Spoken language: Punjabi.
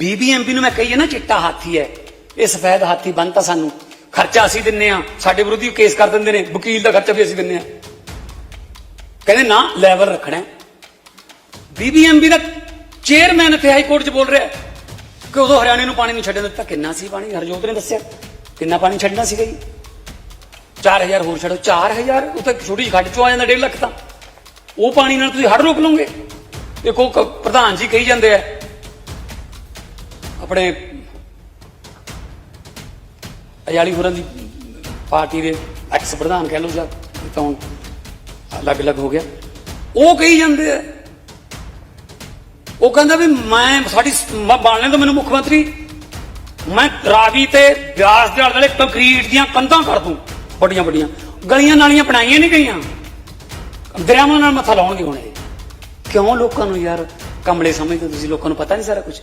ਬੀਬੀਐਮਪੀ ਨੂੰ ਮੈਂ ਕਹੀਏ ਨਾ ਚਿੱਟਾ ਹਾਥੀ ਹੈ। ਇਹ ਸਫੈਦ ਹਾਥੀ ਬੰਨਤਾ ਸਾਨੂੰ। ਖਰਚਾ ਅਸੀਂ ਦਿੰਨੇ ਆ ਸਾਡੇ ਵਿਰੋਧੀ ਕੇਸ ਕਰ ਦਿੰਦੇ ਨੇ। ਵਕੀਲ ਦਾ ਖਰਚਾ ਵੀ ਅਸੀਂ ਦਿੰਨੇ ਆ ਕਹਿੰਦੇ ਨਾ ਲੈਵਲ ਰੱਖਣਾ ਬੀਬੀਐਮਬੀ ਦਾ ਚੇਅਰਮੈਨ ਇੱਥੇ ਹਾਈ ਕੋਰਟ 'ਚ ਬੋਲ ਰਿਹਾ ਕਿ ਉਦੋਂ ਹਰਿਆਣੇ ਨੂੰ ਪਾਣੀ ਨਹੀਂ ਛੱਡਣ ਦਿੱਤਾ। ਕਿੰਨਾ ਸੀ ਪਾਣੀ? ਹਰਜੋਤ ਨੇ ਦੱਸਿਆ। ਕਿੰਨਾ ਪਾਣੀ ਛੱਡਣਾ ਸੀਗਾ ਜੀ? 4000 ਹੋਰ ਛੱਡੋ। 4000 ਉਹ ਤਾਂ ਛੋਟੀ ਜਿਹੀ ਖੱਡ ਚੋਂ ਆ ਜਾਂਦਾ 1.5 ਲੱਖ ਤਾਂ। ਉਹ ਪਾਣੀ ਨਾਲ ਤੁਸੀਂ ਹੜ ਰੋਕ ਲਓਗੇ। ਦੇਖੋ, ਕ- ਪ੍ਰਧਾਨ ਜੀ ਕਹੀ ਜਾਂਦੇ ਆ ਆਪਣੇ ਅਯਾਲੀ ਹੋਰਾਂ ਦੀ ਪਾਰਟੀ ਦੇ ਐਕਸ ਪ੍ਰਧਾਨ ਕਹਿ ਲਓ ਜਾਂ ਤਾਂ ਅਲੱਗ-ਅਲੱਗ ਹੋ ਗਿਆ। ਉਹ ਕਹੀ ਜਾਂਦੇ ਆ। ਉਹ ਕਹਿੰਦਾ ਵੀ ਮੈਂ, ਸਾਡੀ ਮ- ਬਣਨੇ ਤੋਂ ਮੈਨੂੰ ਮੁੱਖ ਮੰਤਰੀ, ਮੈਂ ਰਾਵੀ ਤੇ ਬਿਆਸ ਦੇ ਆਲੇ ਕੰਕਰੀਟ ਦੀਆਂ ਕੰਧਾਂ ਕਰ ਦੂੰ ਵੱਡੀਆਂ ਵੱਡੀਆਂ ਗਲੀਆਂ ਨਾਲੀਆਂ ਬਣਾਈਆਂ ਨਹੀਂ ਗਈਆਂ। ਦਰਿਆਵਾਂ ਨਾਲ ਮੱਥਾ ਲਾਉਣਗੇ ਹੁਣ ਇਹ। ਕਿਉਂ ਲੋਕਾਂ ਨੂੰ ਯਾਰ, ਕਮਲੇ ਸਮਝਦੇ ਤੁਸੀਂ, ਲੋਕਾਂ ਨੂੰ ਪਤਾ ਨਹੀਂ ਸਾਰਾ ਕੁਝ